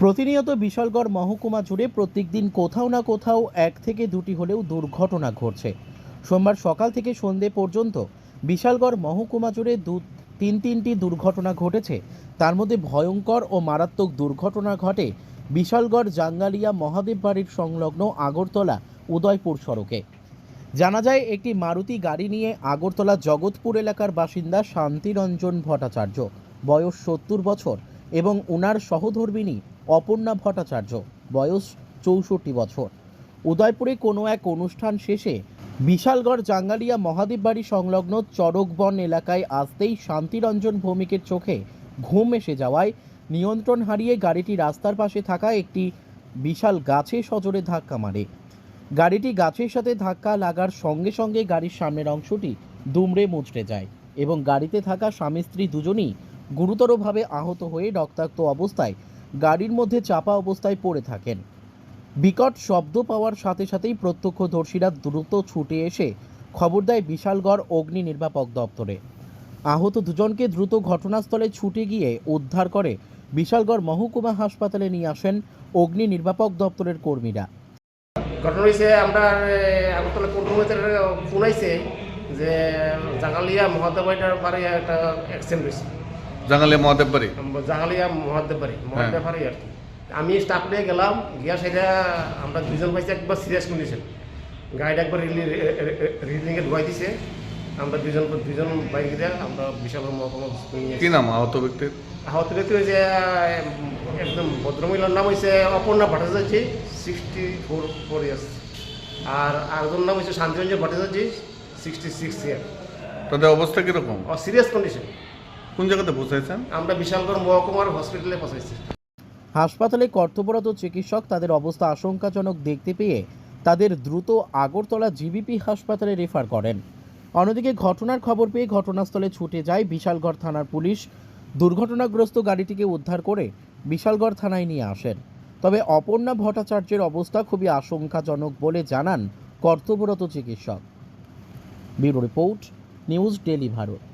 প্রতিনিয়ত বিশালগড় মহকুমা জুড়ে প্রত্যেকদিন কোথাও না কোথাও এক থেকে দুটি হলেও দুর্ঘটনা ঘটছে। সোমবার সকাল থেকে সন্ধে পর্যন্ত বিশালগড় মহকুমা জুড়ে দু, তিন তিনটি দুর্ঘটনা ঘটেছে। তার মধ্যে ভয়ঙ্কর ও মারাত্মক দুর্ঘটনা ঘটে বিশালগড় জাঙ্গালিয়া মহাদেব বাড়ির সংলগ্ন আগরতলা, উদয়পুর সড়কে। জানা যায়, একটি মারুতি গাড়ি নিয়ে আগরতলা জগৎপুর এলাকার বাসিন্দা শান্তিরঞ্জন ভট্টাচার্য। বয়স সত্তর বছর। এবং ওনার সহধর্মিনী অপর্ণা ভট্টাচার্য, বয়স চৌষট্টি বছর। উদয়পুরে কোনো এক অনুষ্ঠান শেষে বিশালগড় জাঙ্গালিয়া মহাদেব বাড়ি সংলগ্ন চরকবন এলাকায় আসতেই শান্তিরঞ্জন ভৌমিকের চোখে ঘুম এসে যাওয়ায় নিয়ন্ত্রণ হারিয়ে গাড়িটি রাস্তার পাশে থাকা একটি বিশাল গাছে সজোরে ধাক্কা মারে। গাড়িটি গাছের সাথে ধাক্কা লাগার সঙ্গে সঙ্গে গাড়ির সামনের অংশটি দুমড়ে মুচড়ে যায় এবং গাড়িতে থাকা স্বামী স্ত্রী দুজনই গুরুতরভাবে আহত হয়ে রক্তাক্ত অবস্থায় গাড়ির মধ্যে চাপা অবস্থায় পড়ে থাকেন। বিকট শব্দ পাওয়ার সাথে সাথেই প্রত্যক্ষদর্শীরা দ্রুত ছুটে এসে খবর দেয় বিশালগড় অগ্নি নির্বাপক দপ্তরে। আহত দুজনকে দ্রুত ঘটনাস্থলে ছুটে গিয়ে উদ্ধার করে বিশালগড় মহকুমা হাসপাতালে নিয়ে আসেন অগ্নি নির্বাপক দপ্তরের কর্মীরা। ঘটনা হয়েছে আমরা আগরতলা কোর্টরুমেতে ফোন আইছে যে, জাঙ্গালিয়া মহাদেব বাড়িটার বাড়ি একটা অ্যাক্সিডেন্ট হয়েছে জাঙ্গালিয়া মহাদেব বাড়ি জাঙ্গালিয়া মহাদেব বাড়ি মহাদেব বাড়ি আর কি। আমি স্টাফ নিয়ে গেলাম গিয়া সেটা আমরা দুজন পাইছি একবার সিরিয়াস কন্ডিশন গাড়িটা একবার রিলি রিলিংয়ে ঢুকাই দিছে। আমরা দুজন দুজন বাইক দিয়ে আমরা বিশাল মহকুমা কি নাম আহত ব্যক্তির? আহত ব্যক্তি হয়েছে একদম ভদ্রমহিলার নাম হয়েছে Aparna Bhattacharya sixty four four years আর আরেকজন নাম হয়েছে Shantiranjan Bhattacharya sixty six year তাদের অবস্থা কীরকম? সিরিয়াস কন্ডিশন কোন জায়গাতে বসাইছেন আমরা বিশালগড় মহকুমার হসপিটালে হাসপাতালে কর্তব্যরত চিকিৎসক তাদের অবস্থা আশঙ্কাজনক দেখতে পেয়ে তাদের দ্রুত আগরতলা জিবিপি হাসপাতালে রেফার করেন। অন্যদিকে ঘটনার খবর পেয়ে ঘটনাস্থলে ছুটে যায় বিশালগড় থানার পুলিশ। দুর্ঘটনাগ্রস্ত গাড়িটিকে উদ্ধার করে বিশালগড় থানায় নিয়ে আসেন। তবে অপর্ণা ভট্টাচার্যের অবস্থা খুবই আশঙ্কাজনক বলে জানান কর্তব্যরত চিকিৎসক। Bureau report news daily Bharat.